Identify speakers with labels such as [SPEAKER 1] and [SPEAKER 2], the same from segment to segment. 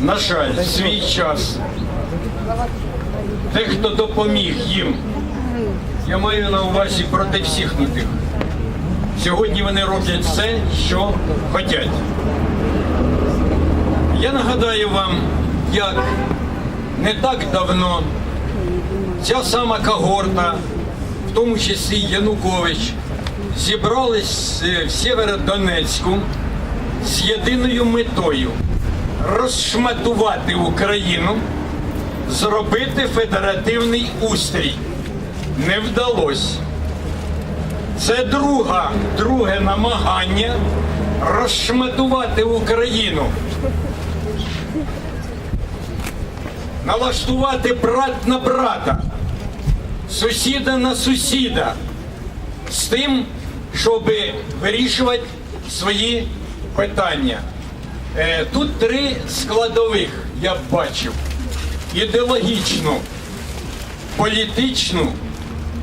[SPEAKER 1] на жаль, в свій час тих, хто допоміг їм, я маю на увазі проти всіх тих. Сьогодні вони роблять все, що хочуть. Я нагадаю вам, як не так давно ця сама когорта, в тому числі Янукович, зібрались е, в Сєвєродонецьку з єдиною метою розшматувати Україну, зробити федеративний устрій. Не вдалося. Це друга, друге намагання розшматувати Україну. Налаштувати брат на брата, сусіда на сусіда з тим, щоб вирішувати свої питання. Е, Тут три складових я бачив: ідеологічну, політичну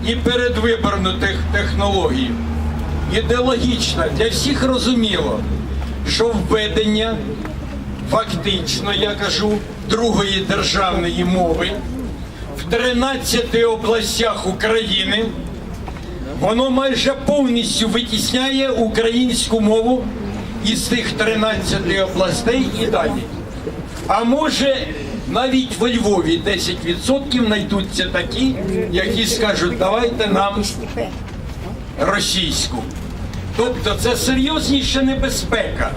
[SPEAKER 1] і передвиборну технологію. Ідеологічна для всіх розуміло, що введення фактично, я кажу, другої державної мови в 13 областях України воно майже повністю витісняє українську мову із тих 13 областей і далі. А може навіть во Львові 10% знайдуться такі, які скажуть, давайте нам російську. Тобто це серйозніша небезпека.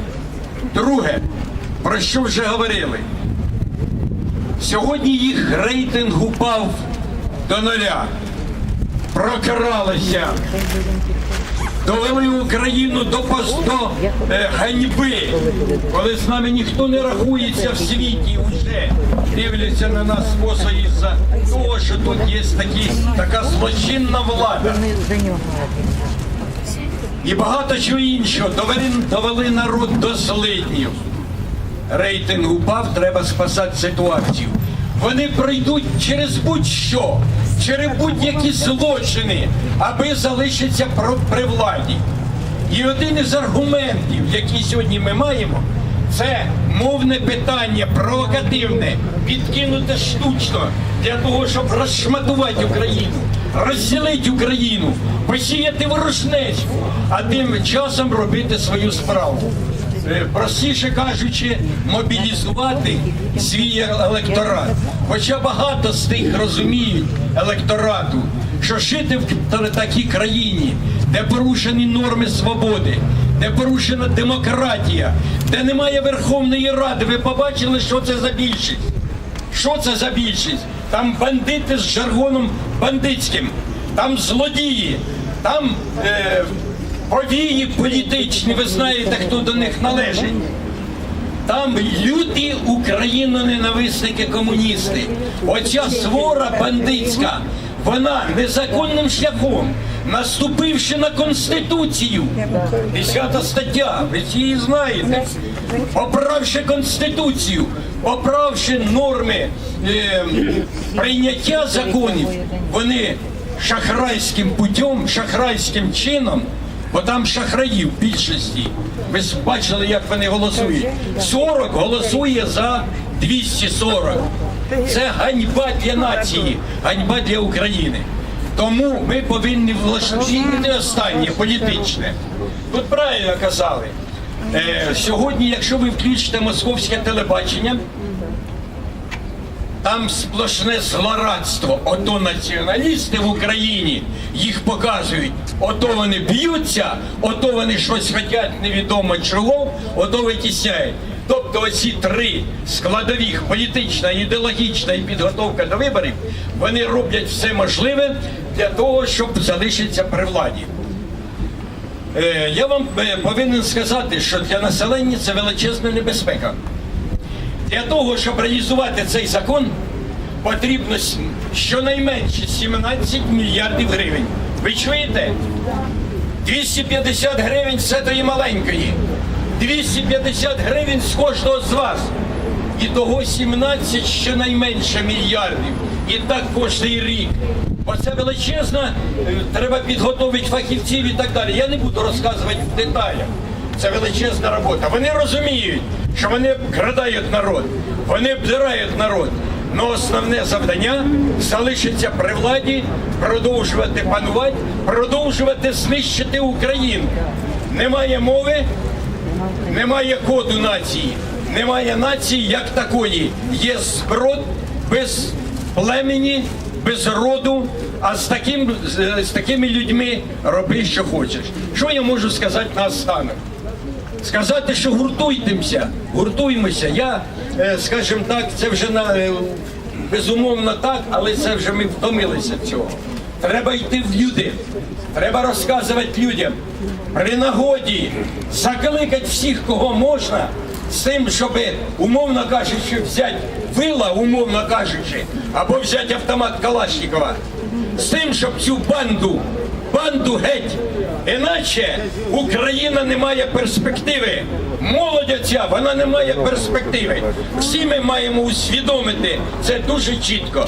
[SPEAKER 1] Друге, про що вже говорили, сьогодні їх рейтинг упав до нуля. Прокралися, довели Україну до, пос- до е, ганьби, коли з нами ніхто не рахується в світі вже дивляться на нас косо із-за того, що тут є такі, така злочинна влада. І багато чого іншого довели, довели народ до злиднів. Рейтинг упав, треба спасати ситуацію. Вони пройдуть через будь-що, через будь-які злочини, аби залишитися при владі. І один із аргументів, які сьогодні ми маємо, це мовне питання, провокативне, підкинуте штучно для того, щоб розшматувати Україну, розділити Україну, посіяти ворожнечу, а тим часом робити свою справу. Е, Простіше кажучи, мобілізувати свій електорат. Хоча багато з тих розуміють електорату, що жити в такій країні, де порушені норми свободи, де порушена демократія, де немає Верховної Ради. Ви побачили, що це за більшість? Що це за більшість? Там бандити з жаргоном бандитським, там злодії, там е, повії політичні, ви знаєте, хто до них належить. Там люті україно-ненависники комуністи. Оця свора бандитська, вона незаконним шляхом, наступивши на Конституцію, 10 стаття, ви її знаєте, поправши Конституцію, поправши норми е, прийняття законів, вони шахрайським путем, шахрайським чином Бо там шахраї в більшості. Ви ж бачили, як вони голосують. 40 голосує за 240. Це ганьба для нації, ганьба для України. Тому ми повинні влаштувати останнє політичне. Тут правильно казали. Е, сьогодні, якщо ви включите московське телебачення, там сплошне злорадство. Ото націоналісти в Україні їх показують. Ото вони б'ються, ото вони щось хочуть невідомо чого, ото витісняють. Тобто оці три складових політична, ідеологічна і підготовка до виборів, вони роблять все можливе для того, щоб залишитися при владі. Е, я вам е, повинен сказати, що для населення це величезна небезпека. Для того, щоб реалізувати цей закон, потрібно щонайменше 17 мільярдів гривень. Ви чуєте? 250 гривень з цієї маленької. 250 гривень з кожного з вас. І того 17 щонайменше мільярдів. І так кожний рік. Оце величезна, е, треба підготовити фахівців і так далі. Я не буду розказувати в деталях. Це величезна робота. Вони розуміють, що вони обкрадають народ, вони обдирають народ. Но основне завдання залишиться при владі, продовжувати панувати, продовжувати знищити Україну. Немає мови, немає коду нації, немає нації як такої. Є зброд без племені, без роду. А з таким з такими людьми роби, що хочеш. Що я можу сказати на останок? Сказати, що гуртуйтеся, гуртуймося. Я, е, скажімо так, це вже на е, безумовно так, але це вже ми втомилися цього. Треба йти в люди, треба розказувати людям. При нагоді закликати всіх, кого можна, з тим, щоб, умовно кажучи, взяти вила, умовно кажучи, або взяти автомат Калашникова, з тим, щоб цю банду банду геть. Іначе Україна не має перспективи. Молодь ця, вона не має перспективи. Всі ми маємо усвідомити це дуже чітко.